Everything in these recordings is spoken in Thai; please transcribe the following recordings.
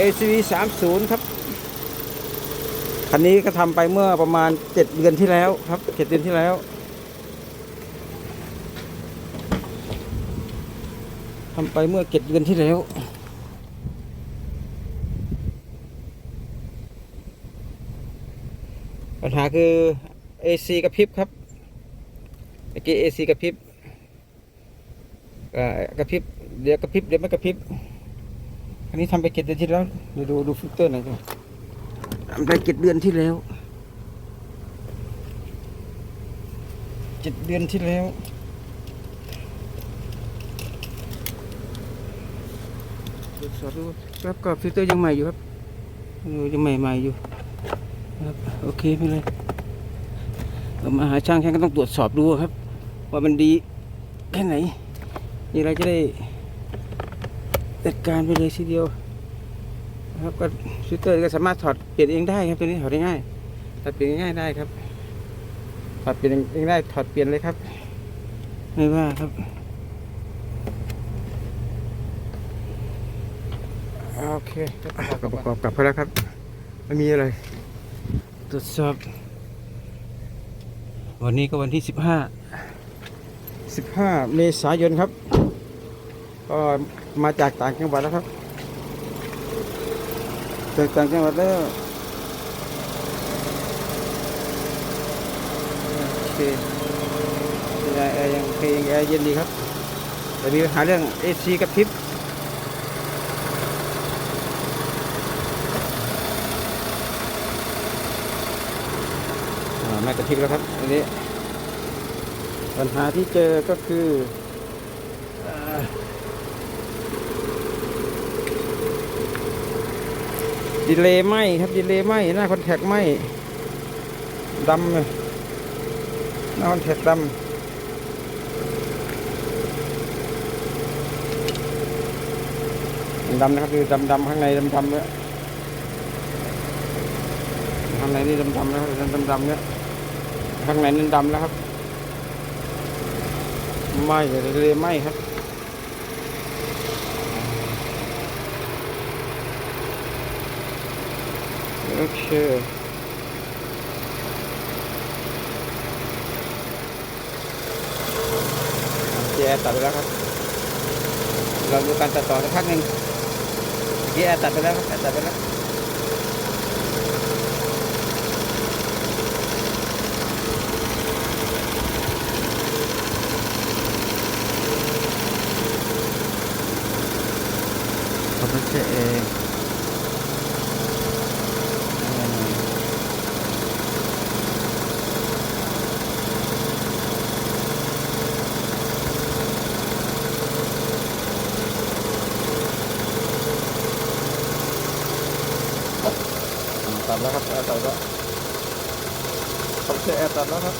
ACV 30 ครับ คันนี้ก็ทำไปเมื่อประมาณ 7 เดือนที่แล้วครับ7เดือนที่แล้ว ทำไปเมื่อ 7 เดือนที่แล้วปัญหาคือ AC กระพริบครับเมื่อกี้ AC กระพริบก็กระพริบเดี๋ยวกระพริบเดี๋ยวไม่กระพริบ อันนี้ทำไปเจ็ดเดือนที่แล้วดูดูดูฟิลเตอร์หน่อยครับทำไปเจ็ดเดือนที่แล้วเจ็ดเดือนที่แล้วตรวจสอบดูครับก็ฟิลเตอร์ยังใหม่อยู่ครับเออยังใหม่ใหม่อยู่ครับโอเคไม่เลยเรามาหาช่างช่างก็ต้องตรวจสอบดูครับ ว่ามันดีแค่ไหนนี่เราจะได้ จัดการไปเลยทีเดียวนะครับก็ฟิลเตอร์ก็สามารถถอดเปลี่ยนเองได้ครับตัวนี้ถอดง่ายถอดเปลี่ยนง่ายได้ครับ ถอดเปลี่ยนเองได้ถอดเปลี่ยนเลยครับ ไม่ว่าครับโอเคก็ประกอบกลับไปแล้วครับไม่มีอะไรตรวจสอบ วันนี้ก็วันที่สิบห้าสิบห้าเมษายนครับ ก็มาจากต่างจังหวัดแล้วครับจากต่างจังหวัดแล้วโอเคแอร์ยังเพลงแอร์เย็นดีครับแต่มีปัญหาเรื่องเอซีกระพริบอ่าไม่กระพริบแล้วครับอันนี้ปัญหาที่เจอก็คืออ่า ดีเลย์ไหมครับดีเลย์ไหมหน้าคอนแทคไหมดำเลยหน้าคอนแทคดำดำนะครับคือดำดำข้างในดำดำเนี่ยข้างในนี่ดำดำนะครับดำดำเนี่ยข้างในนั่นดำแล้วครับไหมดีเลยไหมครับ โอเคแอร์ตัดไปแล้วครับ เราดูการตัดต่อสักพักหนึ่งเมื่อกี้แอร์ตัดไปแล้วครับแอร์ตัดไปแล้วเขาไม่ใช่เองตัด แล้วครับแอร์ตัดแล้วเขาไม่ใช่แอร์ตัดแล้วครับ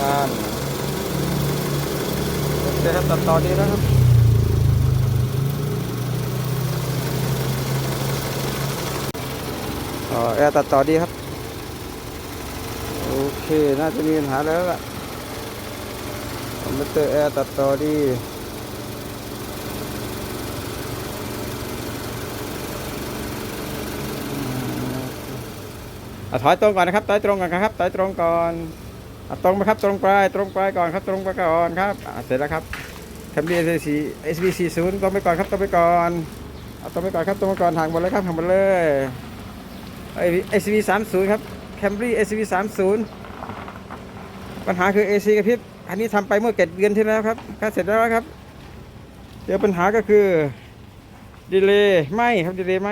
งานโอเคครับตัดต่อดีแล้วครับแอร์ตัดต่อดีครับ โอเค น่าจะมีปัญหาแล้วล่ะ คอมพิวเตอร์แอร์ตัดต่อดีอะถอยตรงก่อนนะครับถอยตรงก่อนครับถอยตรงก่อนอะตรงไปครับตรงไปตรงไปก่อนครับตรงไปก่อนครับอะเสร็จแล้วครับแคมบี้เอสซีเอสบีสี่ศูนย์ตรงไปก่อนครับตรงไปก่อนอะตรงไปก่อนครับตรงไปก่อนห่างหมดเลยครับห่างหมดเลยเอสบีสามศูนย์ครับแคมบี้เอสบีสามศูนย์ปัญหาคือเอซีกระพริบ อันนี้ทำไปเมื่อเจ็ดเดือนที่แล้วครับก็เสร็จแล้วครับเดี๋ยวปัญหาก็คือดีเลย์ไหมครับดีเลย์ไหม